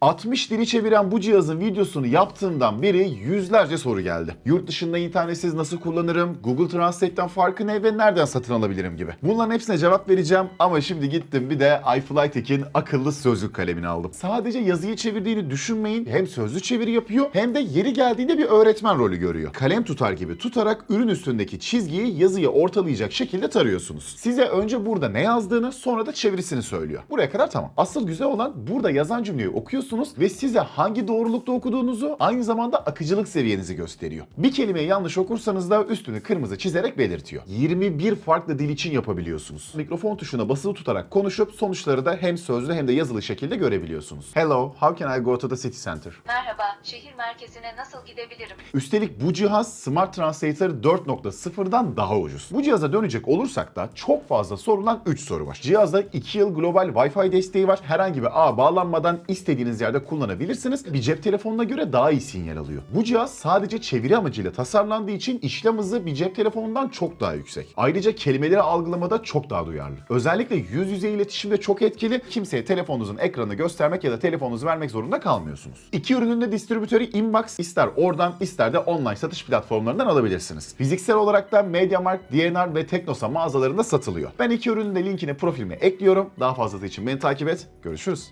60 dili çeviren bu cihazın videosunu yaptığımdan beri yüzlerce soru geldi. Yurt dışında internetsiz nasıl kullanırım, Google Translate'ten farkı ne ve nereden satın alabilirim gibi. Bunların hepsine cevap vereceğim ama şimdi gittim bir de iFlyTech'in akıllı sözlük kalemini aldım. Sadece yazıyı çevirdiğini düşünmeyin. Hem sözlü çeviri yapıyor hem de yeri geldiğinde bir öğretmen rolü görüyor. Kalem tutar gibi tutarak ürün üstündeki çizgiyi yazıyı ortalayacak şekilde tarıyorsunuz. Size önce burada ne yazdığını sonra da çevirisini söylüyor. Buraya kadar tamam. Asıl güzel olan burada yazan cümleyi okuyorsunuz ve size hangi doğrulukta okuduğunuzu aynı zamanda akıcılık seviyenizi gösteriyor. Bir kelimeyi yanlış okursanız da üstünü kırmızı çizerek belirtiyor. 21 farklı dil için yapabiliyorsunuz. Mikrofon tuşuna basılı tutarak konuşup sonuçları da hem sözlü hem de yazılı şekilde görebiliyorsunuz. Hello, how can I go to the city center? Merhaba, şehir merkezine nasıl gidebilirim? Üstelik bu cihaz Smart Translator 4.0'dan daha ucuz. Bu cihaza dönecek olursak da çok fazla sorulan 3 soru var. Cihazda 2 yıl global Wi-Fi desteği var. Herhangi bir ağ bağlanmadan istediğiniz yerde kullanabilirsiniz. Bir cep telefonuna göre daha iyi sinyal alıyor. Bu cihaz sadece çeviri amacıyla tasarlandığı için işlem hızı bir cep telefonundan çok daha yüksek. Ayrıca kelimeleri algılamada çok daha duyarlı. Özellikle yüz yüze iletişimde çok etkili. Kimseye telefonunuzun ekranını göstermek ya da telefonunuzu vermek zorunda kalmıyorsunuz. İki ürünün de distribütörü Inbox ister oradan ister de online satış platformlarından alabilirsiniz. Fiziksel olarak da MediaMarkt, DNR ve Teknosa mağazalarında satılıyor. Ben iki ürünün de linkini profilime ekliyorum. Daha fazlası için beni takip et. Görüşürüz.